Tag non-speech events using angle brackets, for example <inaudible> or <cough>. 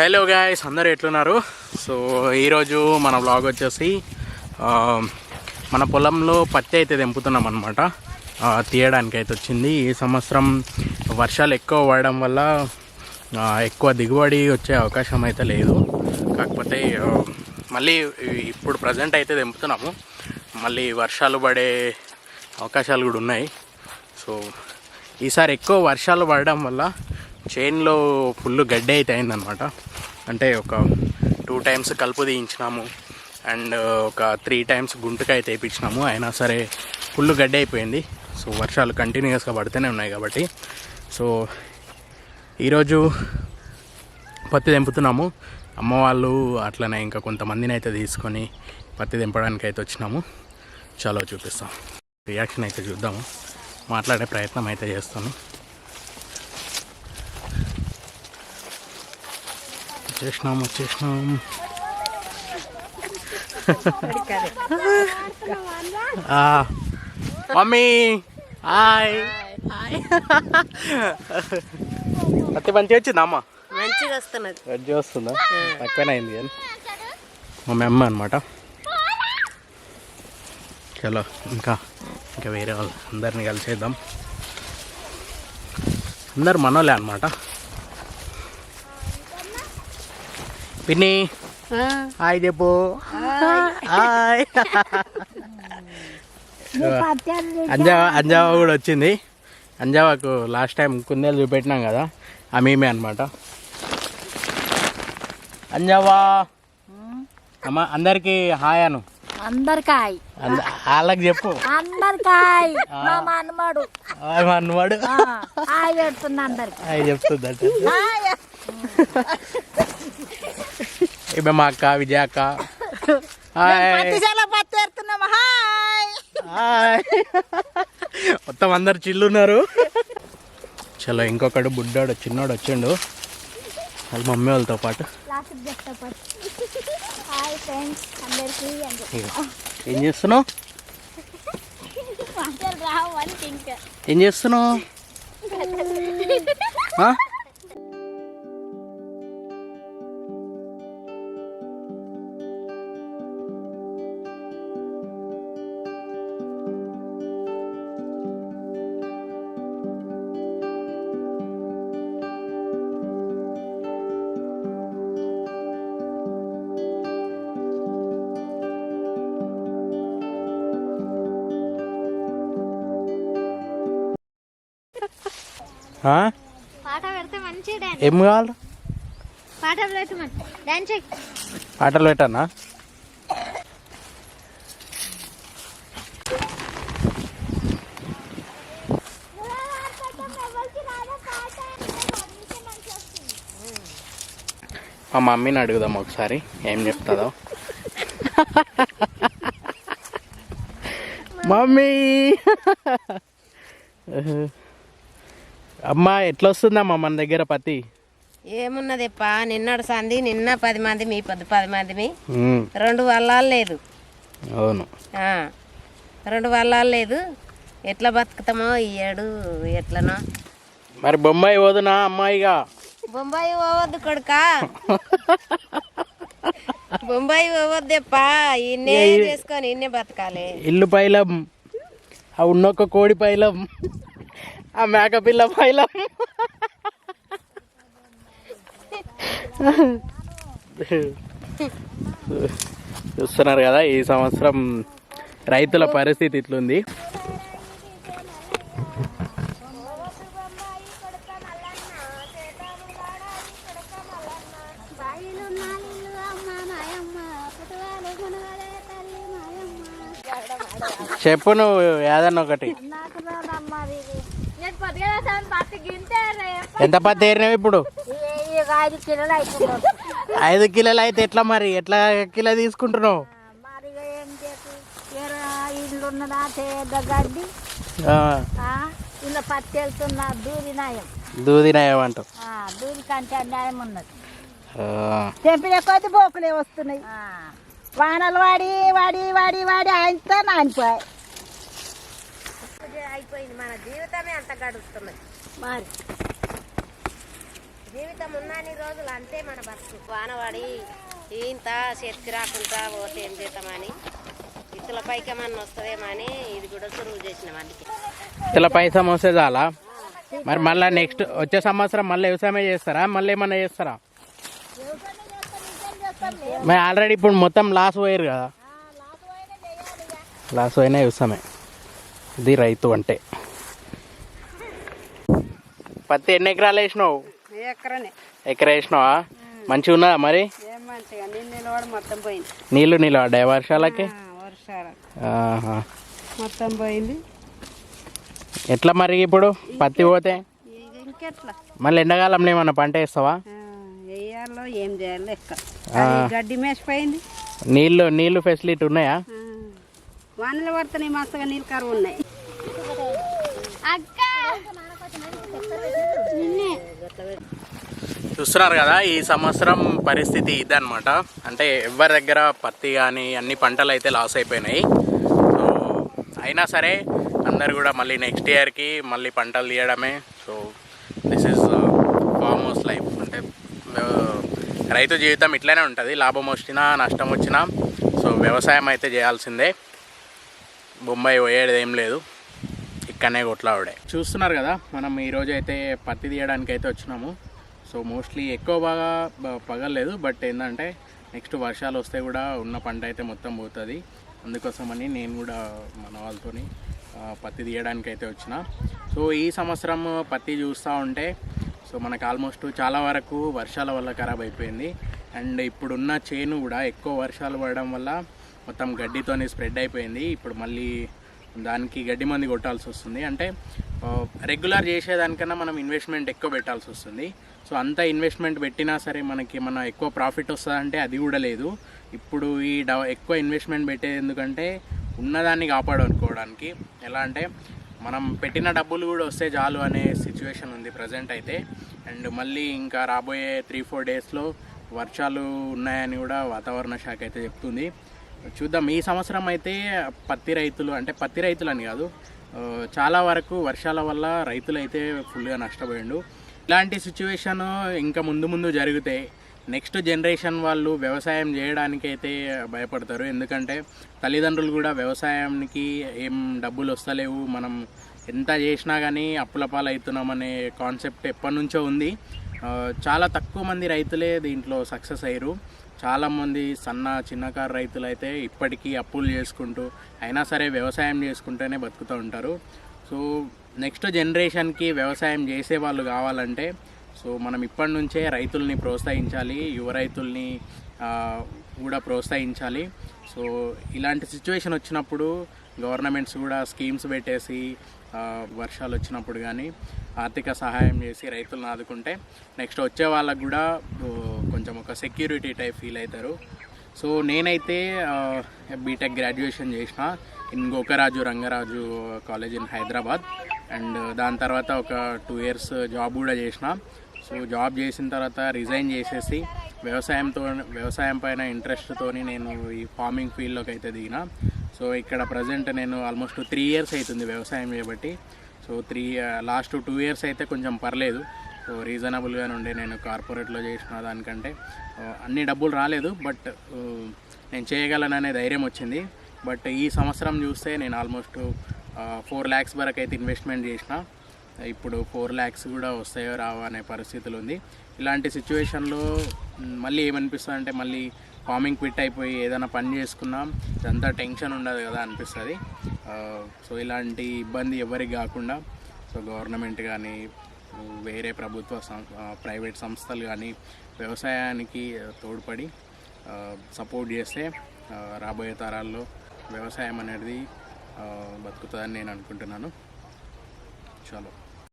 Hello guys అందరు ఎట్లున్నారు? So ఈరోజు మన బ్లాగ్ వచ్చేసి మన పొలంలో పత్తి అయితే తెంపుతున్నాం అనమాట తీయడానికి అయితే వచ్చింది. ఈ సంవత్సరం వర్షాలు ఎక్కువ పడడం వల్ల ఎక్కువ దిగుబడి వచ్చే అవకాశం అయితే లేదు. కాకపోతే మళ్ళీ ఇప్పుడు ప్రజెంట్ అయితే తెంపుతున్నాము. మళ్ళీ వర్షాలు పడే అవకాశాలు కూడా ఉన్నాయి. సో ఈసారి ఎక్కువ వర్షాలు పడడం వల్ల చైన్లో ఫుల్ గడ్డి అయితే అయిందనమాట అంటే ఒక టూ టైమ్స్ కలుపు తీయించినాము. అండ్ ఒక త్రీ టైమ్స్ గుంటుక అయితే వేయించినాము అయినా సరే ఫుల్ గడ్డి అయిపోయింది. సో వర్షాలు కంటిన్యూస్గా పడుతూనే ఉన్నాయి కాబట్టి. సో ఈరోజు పత్తి తెంపుతున్నాము. అమ్మ వాళ్ళు అట్లనే ఇంకా కొంతమందిని అయితే తీసుకొని పత్తి తెంపడానికి అయితే వచ్చినాము. చాలా చూపిస్తాం. రియాక్షన్ అయితే చూద్దాము. మాట్లాడే ప్రయత్నం అయితే చేస్తాను. వచ్చేసినాం వచ్చేసినాం. Mummy hi. పత్తి మంచిగా వచ్చిందా అమ్మ? మంచిగా వస్తున్నది. మంచిగా వస్తుందా? తక్కువనే అయింది కానీ. మా అమ్మ అనమాట చలో ఇంకా ఇంకా వేరే వాళ్ళు అందరిని కలిసేద్దాం. అందరు మనోలే అనమాట పిన్ని. హాయ్ చెప్పు. హాయ్. అంజావా అంజావా కూడా వచ్చింది. అంజావాకు లాస్ట్ టైం కుందేలు చూపెట్టినాం కదా ఆ మేమే అనమాట అంజావా. అమ్మ అందరికి హాయ్ అను. అందరికాయ్. అంద- వాళ్ళకి చెప్పు. అందరికాయ్. మా హాయ్ పెడుతున్నా అందరికి. హాయ్ చెప్తుందట. ఇవి మా అక్క విజయ అక్క. హాయ్ పత్తి పెడుతున్నాము హాయ్ హాయ్ మొత్తం అందరు చిల్లున్నారు. చలో ఇంకొకడు బుడ్డాడు చిన్నోడు వచ్చిండు. వాళ్ళ మమ్మీ వాళ్ళతో పాటు. ఏం చేస్తున్నావు? ఏం చేస్తున్నావు? <laughs> ఏం కావాలి? పాటలు పెట్టానా? మా మమ్మీని అడుగుదాం ఒకసారి ఏం చెప్తుందో. <laughs> మమ్మీ! <laughs> <laughs> అమ్మా ఎట్లా వస్తుందమ్మా మన దగ్గర పత్తి ఏమున్నది పా నిన్నడు సంది నిన్న పది మంది మీ పొద్దు పది మంది మీ. రెండు వల్లాలు లేదు. అవును. రెండు వల్లాలు లేదు. ఎట్లా బతుకుతామో ఏడు ఎట్లనో. మరి బొంబాయి పోదునా అమ్మాయిగా బొంబాయి పోవద్దు కొడుక. బొంబాయి పోవద్దేపా ఇన్నే చేసుకొని ఇన్నే బతకాలి. ఇల్లు పైలం ఆ ఉన్నొక్క కోడి పైలం. ఆ మేకపిల్ల పైల చూస్తున్నారు కదా ఈ సంవత్సరం రైతుల పరిస్థితి ఇట్లుంది. చెప్పు నువ్వు ఏదన్నా ఒకటి నేను పొద్దుగా పత్తి గింటే ఎంత పత్తి ఏరినావు ఇప్పుడు? ఐదు కిలోలు అయిపోతుంది ఐదు కిలోలు అయితే ఎట్లా మరి? ఎట్లా కిలో తీసుకుంటున్నావు? దూరి నాయం. దూది కంటే అన్యాయం ఉన్నది. ఆ, తెంపిన కొద్ది బోకులే వస్తున్నాయి. ఆ, వానలు వాడి వాడి వాడి వాడి ఆయనతో నానిపోయాయి. అయిపోయింది మన జీవితమే అంత గడుస్తున్నది. మరి. జీవితం ఉన్నన్ని రోజులు అంతే మన బతుకు. వానవాడి ఇంత చేతికి రాకుండా పోతే ఏం చేద్దామని? ఇతల పైకి ఏమన్నా వస్తుందేమని ఇది కూడా సురువు చేసిన వాళ్ళకి ఇలా పైసా మోసే చాలా? మరి మళ్ళీ నెక్స్ట్ వచ్చే సంవత్సరం మళ్ళీ వ్యవసాయమే చేస్తారా? మళ్ళీ ఏమన్నా చేస్తారా? మరి ఆల్రెడీ ఇప్పుడు మొత్తం లాస్ పోయారు కదా. లాస్ అయినా వ్యవసాయమే. ఇది రైతు అంటే. పత్తి ఎన్ని ఎకరాలు వేసినావు? ఎకరా వేసినావా? మంచిగా ఉన్నదా మరి? నీళ్ళు నీళ్ళు పడ్డాయి వర్షాలకి. మొత్తం పోయింది. ఎట్లా మరి ఇప్పుడు? పత్తి పోతే? మళ్ళీ ఎండాకాలంలో ఏమన్నా పంట వేస్తావా? ఏం చేయాలో గడ్డి మేసిపోయింది. నీళ్ళు నీళ్ళు ఫెసిలిటీ ఉన్నాయా? వానలు పడుతున్నాయి మస్తుగా నీళ్ళు కరువు ఉన్నాయి. చూస్తున్నారు కదా ఈ సంవత్సరం పరిస్థితి ఇదన్నమాట అంటే ఎవరి దగ్గర పత్తి కానీ అన్ని పంటలు అయితే లాస్ అయిపోయినాయి. సో అయినా సరే అందరు కూడా మళ్ళీ నెక్స్ట్ ఇయర్కి మళ్ళీ పంటలు తీయడమే. So this is farm house life అంటే రైతు జీవితం ఇట్లనే ఉంటుంది. లాభం వచ్చినా నష్టం వచ్చినా. సో వ్యవసాయం అయితే చేయాల్సిందే. బొంబాయి పోయేది ఏం లేదు. ఇక్కడనే కొట్లాడే చూస్తున్నారు కదా మనం ఈరోజు అయితే పత్తి తీయడానికి అయితే వచ్చినాము. సో మోస్ట్లీ ఎక్కువ బాగా బ- పగలలేదు. బట్ ఏంటంటే నెక్స్ట్ వర్షాలు వస్తే కూడా ఉన్న పంట అయితే మొత్తం పోతుంది. అందుకోసమని నేను కూడా మన వాళ్ళతో పత్తి తీయడానికి అయితే వచ్చిన. సో ఈ సంవత్సరం పత్తి చూస్తూ ఉంటే సో మనకు ఆల్మోస్ట్ చాలా వరకు వర్షాల వల్ల ఖరాబ్ అయిపోయింది. అండ్ ఇప్పుడున్న చేను కూడా ఎక్కువ వర్షాలు పడడం వల్ల మొత్తం గడ్డితోనే స్ప్రెడ్ అయిపోయింది. ఇప్పుడు మళ్ళీ దానికి గడ్డి మంది కొట్టాల్సి వస్తుంది. అంటే రెగ్యులర్ చేసేదానికన్నా మనం ఇన్వెస్ట్మెంట్ ఎక్కువ పెట్టాల్సి వస్తుంది. సో అంత ఇన్వెస్ట్మెంట్ పెట్టినా సరే మనకి మన ఎక్కువ ప్రాఫిట్ వస్తుందంటే అది కూడా లేదు. ఇప్పుడు ఈ డవ ఎక్కువ ఇన్వెస్ట్మెంట్ పెట్టేది ఎందుకంటే ఉన్నదాన్ని కాపాడుకోవడానికి. ఎలా అంటే మనం పెట్టిన డబ్బులు కూడా వస్తే చాలు అనే సిచ్యువేషన్ ఉంది ప్రజెంట్ అయితే. అండ్ మళ్ళీ ఇంకా రాబోయే త్రీ ఫోర్ డేస్లో వర్షాలు ఉన్నాయని కూడా వాతావరణ శాఖ అయితే చెప్తుంది. చూద్దాం. ఈ సంవత్సరం అయితే పత్తి రైతులు అంటే పత్తి రైతులు అని కాదు చాలా వరకు వర్షాల వల్ల రైతులు అయితే ఫుల్గా నష్టపోయిండు. ఇలాంటి సిచ్యువేషన్ ఇంకా ముందు ముందు జరిగితే నెక్స్ట్ జనరేషన్ వాళ్ళు వ్యవసాయం చేయడానికి అయితే భయపడతారు. ఎందుకంటే తల్లిదండ్రులు కూడా వ్యవసాయానికి ఏం డబ్బులు వస్తలేవు. మనం ఎంత చేసినా కానీ అప్పుల పాలు కాన్సెప్ట్ ఎప్పటి నుంచో ఉంది. చాలా తక్కువ మంది రైతులే దీంట్లో సక్సెస్ అయ్యారు. చాలామంది సన్న చిన్నకారు రైతులు అయితే ఇప్పటికీ అప్పులు చేసుకుంటూ అయినా సరే వ్యవసాయం చేసుకుంటూనే బతుకుతూ ఉంటారు. సో నెక్స్ట్ జనరేషన్కి వ్యవసాయం చేసే వాళ్ళు కావాలంటే సో మనం ఇప్పటి నుంచే రైతుల్ని ప్రోత్సహించాలి యువ రైతుల్ని కూడా ప్రోత్సహించాలి. సో ఇలాంటి సిచ్యువేషన్ వచ్చినప్పుడు గవర్నమెంట్స్ కూడా స్కీమ్స్ పెట్టేసి వర్షాలు వచ్చినప్పుడు కానీ ఆర్థిక సహాయం చేసి రైతులను ఆదుకుంటే నెక్స్ట్ వచ్చే వాళ్ళకు కూడా ఒక సెక్యూరిటీ టైప్ ఫీల్ అవుతారు సో నేనైతే బీటెక్ గ్రాడ్యుయేషన్ చేసిన in Gokaraju Rangaraju college in Hyderabad. And దాని తర్వాత ఒక టూ ఇయర్స్ జాబ్ కూడా చేసిన. సో జాబ్ చేసిన తర్వాత రిజైన్ చేసేసి వ్యవసాయంతో వ్యవసాయం పైన ఇంట్రెస్ట్తోని నేను ఈ ఫార్మింగ్ ఫీల్డ్లోకి అయితే దిగిన. సో ఇక్కడ ప్రజెంట్ నేను ఆల్మోస్ట్ త్రీ ఇయర్స్ అవుతుంది వ్యవసాయం చేయబట్టి. So three last two years అయితే కొంచెం పర్లేదు. సో రీజనబుల్గానే ఉండే. నేను కార్పొరేట్లో చేసిన దానికంటే అన్ని డబ్బులు రాలేదు. బట్ నేను చేయగలననే ధైర్యం వచ్చింది. బట్ ఈ సంవత్సరం చూస్తే నేను ఆల్మోస్ట్ ఫోర్ ల్యాక్స్ వరకు అయితే ఇన్వెస్ట్మెంట్ చేసిన. ఇప్పుడు ఫోర్ ల్యాక్స్ కూడా వస్తాయో రావో అనే పరిస్థితులు ఉంది. ఇలాంటి సిచ్యువేషన్లో మళ్ళీ ఏమనిపిస్తుంది అంటే మళ్ళీ ఫార్మింగ్ క్విట్ అయిపోయి ఏదైనా పని చేసుకున్నాం ఇదంతా టెన్షన్ ఉండదు కదా అనిపిస్తుంది. సో ఇలాంటి ఇబ్బంది ఎవరికి కాకుండా సో గవర్నమెంట్ కానీ వేరే ప్రభుత్వ సం ప్రైవేట్ సంస్థలు కానీ వ్యవసాయానికి తోడ్పడి సపోర్ట్ చేస్తే రాబోయే తరాల్లో వ్యవసాయం అనేది బతుకుతుందని నేను అనుకుంటున్నాను. చలో.